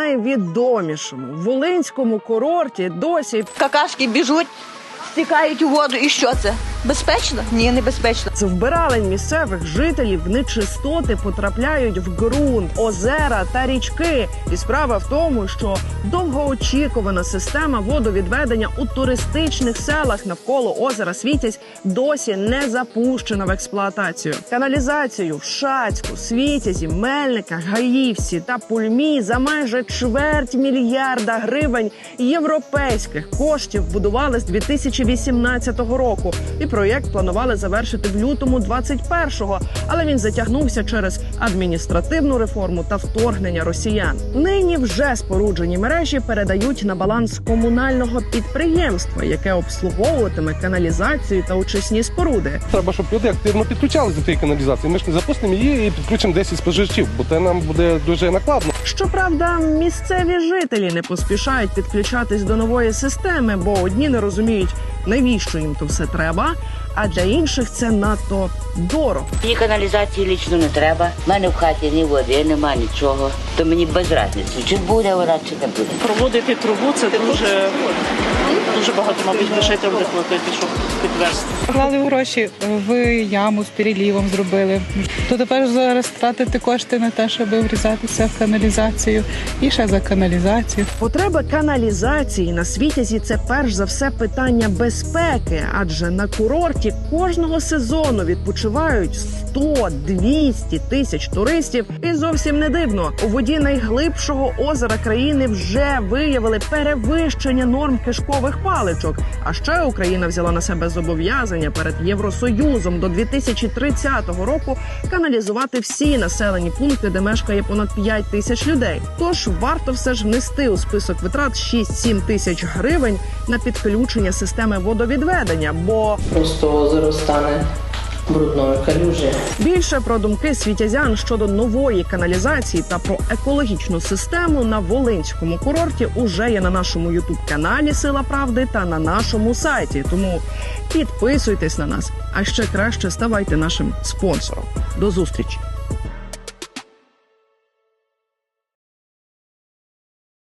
найвідомішому волинському курорті досі Какашки біжуть, стікають у воду. І що це? Безпечно? Ні, не безпечно. з вбиралень місцевих жителів нечистоти потрапляють в ґрунт, озера та річки. І справа в тому, що довгоочікувана система водовідведення у туристичних селах навколо озера Світязь досі не запущена в експлуатацію. Каналізацію в Шацьку, Світязі, Мельниках, Гаївсі та Пульмі за майже чверть мільярда гривень європейських коштів будували з 2018 року. І проєкт планували завершити в лютому 21-го, але він затягнувся через адміністративну реформу та вторгнення росіян. Нині вже споруджені мережі передають на баланс комунального підприємства, яке обслуговуватиме каналізацію та очисні споруди. Треба, щоб люди активно підключалися до тієї каналізації. Ми ж не запустимо її і підключимо 10 споживачів, бо це нам буде дуже накладно. Щоправда, місцеві жителі не поспішають підключатись до нової системи, бо одні не розуміють, навіщо їм то все треба, а для інших це надто дорого. Мені каналізації лічно не треба. У мене в хаті ні води, нема нічого. То мені без разниці, чи буде вона, чи не буде. проводити трубу це дуже, дуже багато, мабуть, грошей треба буде платити, щоб підвести. Вклали гроші в яму з перелівом зробили. То тепер зараз тратити кошти на те, щоб врізатися в каналізацію і ще за каналізацію. Потреба каналізації на світязі це перш за все питання безпеки, адже на курорті кожного сезону відпочивають 100-200 тисяч туристів. І зовсім не дивно, у воді найглибшого озера країни вже виявили перевищення норм кишкових паличок. А ще Україна взяла на себе зобов'язання перед Євросоюзом до 2030 року каналізувати всі населені пункти, де мешкає понад 5 тисяч людей. Тож варто все ж внести у список витрат 6-7 тисяч гривень на підключення системи водовідведення. Бо просто озеро стане брудною калюжею. більше про думки світязян щодо нової каналізації та про екологічну систему на Волинському курорті уже є на нашому ютуб каналі Сила Правди та на нашому сайті. Тому підписуйтесь на нас, а ще краще ставайте нашим спонсором. До зустрічі!